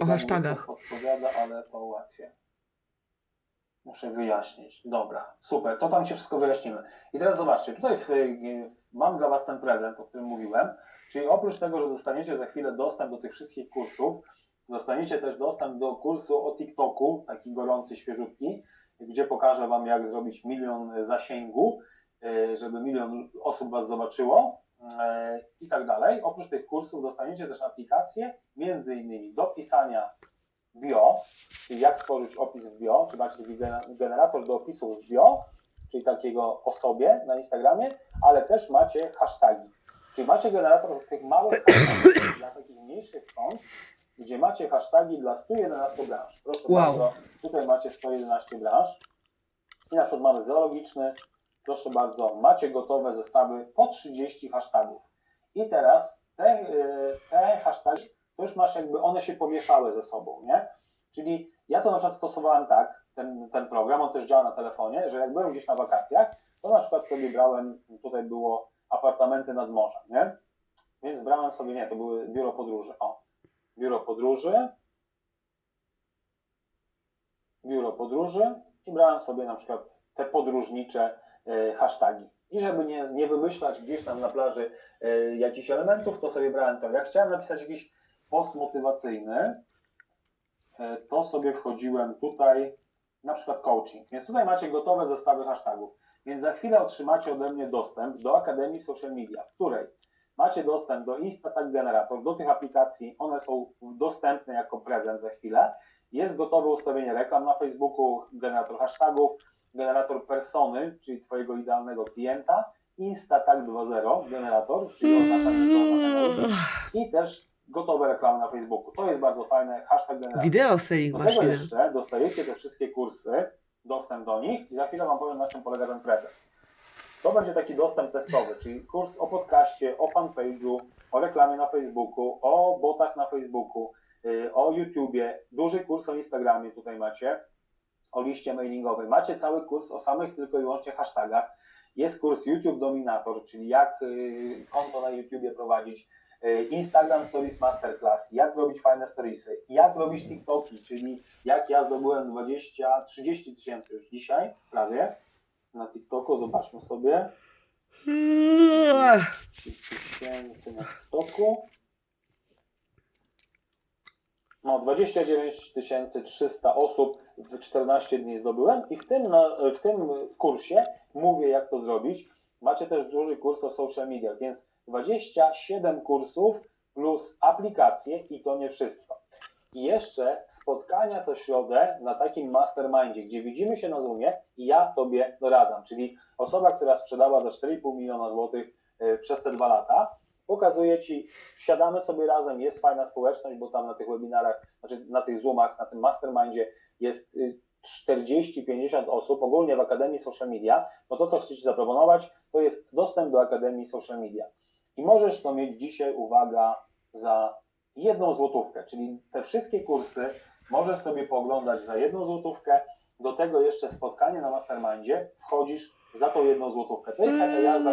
O hashtagach. Podpowiada, ale to łatwiej. Muszę wyjaśnić. Dobra, super. To tam się wszystko wyjaśnimy. I teraz zobaczcie, tutaj w, mam dla Was ten prezent, o którym mówiłem. Czyli oprócz tego, że dostaniecie za chwilę dostęp do tych wszystkich kursów, dostaniecie też dostęp do kursu o TikToku, taki gorący, świeżutki, gdzie pokażę Wam, jak zrobić milion zasięgu, e, żeby milion osób Was zobaczyło i tak dalej. Oprócz tych kursów dostaniecie też aplikację, między innymi do pisania bio, czyli jak stworzyć opis w bio, czy macie generator do opisu w bio, czyli takiego o sobie na Instagramie, ale też macie hashtagi. Czyli macie generator tych małych hashtagów dla takich mniejszych kont, gdzie macie hashtagi dla 111 branż. Proszę Wow. bardzo, tutaj macie 111 branż. I na przykład mamy zoologiczny, proszę bardzo, macie gotowe zestawy po 30 hashtagów. I teraz te, y, te hasztagi, to już masz jakby, one się pomieszały ze sobą, nie? Czyli ja to na przykład stosowałem tak, ten, ten program, on też działa na telefonie, że jak byłem gdzieś na wakacjach, to na przykład sobie brałem, tutaj było apartamenty nad morzem, nie? Więc brałem sobie, nie, to były biuro podróży, o, biuro podróży, biuro podróży i brałem sobie na przykład te podróżnicze e, hashtagi. I żeby nie, nie wymyślać gdzieś tam na plaży e, jakichś elementów, to sobie brałem to. Jak chciałem napisać jakiś post motywacyjny, e, to sobie wchodziłem tutaj, na przykład coaching. Więc tutaj macie gotowe zestawy hashtagów. Więc za chwilę otrzymacie ode mnie dostęp do Akademii Social Media, w której macie dostęp do Instatag Generator, do tych aplikacji. One są dostępne jako prezent za chwilę. Jest gotowe ustawienie reklam na Facebooku, generator hashtagów, generator persony, czyli Twojego idealnego klienta, Instatag 2.0 generator, czyli do oznaczenia i też gotowe reklamy na Facebooku. To jest bardzo fajne, hashtag generator. Wideo selling Do tego jeszcze dostajecie te wszystkie kursy, dostęp do nich i za chwilę Wam powiem, na czym polega ten prezent. To będzie taki dostęp testowy, czyli kurs o podcaście, o fanpage'u, o reklamie na Facebooku, o botach na Facebooku, yy, o YouTubie, duży kurs o Instagramie tutaj macie, o liście mailingowej. Macie cały kurs o samych tylko i wyłącznie hashtagach. Jest kurs YouTube Dominator, czyli jak yy, konto na YouTubie prowadzić, yy, Instagram Stories Masterclass, jak robić fajne storiesy, jak robić TikToki, czyli jak ja zdobyłem 20, 30 tysięcy już dzisiaj, prawie, na TikToku, zobaczmy sobie. 30 tysięcy na TikToku. No, 29 300 osób w 14 dni zdobyłem i w tym, w tym kursie mówię, jak to zrobić. Macie też duży kurs o social media, więc 27 kursów plus aplikacje i to nie wszystko. I jeszcze spotkania co środę na takim mastermindzie, gdzie widzimy się na Zoomie i ja Tobie doradzam, czyli osoba, która sprzedała za 4,5 miliona złotych y, przez te dwa lata, pokazuje Ci, siadamy sobie razem, jest fajna społeczność, bo tam na tych webinarach, znaczy na tych Zoomach, na tym mastermindzie jest y, 40-50 osób, ogólnie w Akademii Social Media, no to co chcę Ci zaproponować, to jest dostęp do Akademii Social Media. I możesz to mieć dzisiaj, uwaga, za jedną złotówkę, czyli te wszystkie kursy możesz sobie pooglądać za jedną złotówkę, do tego jeszcze spotkanie na mastermindzie, wchodzisz za tą jedną złotówkę. To jest taka jazda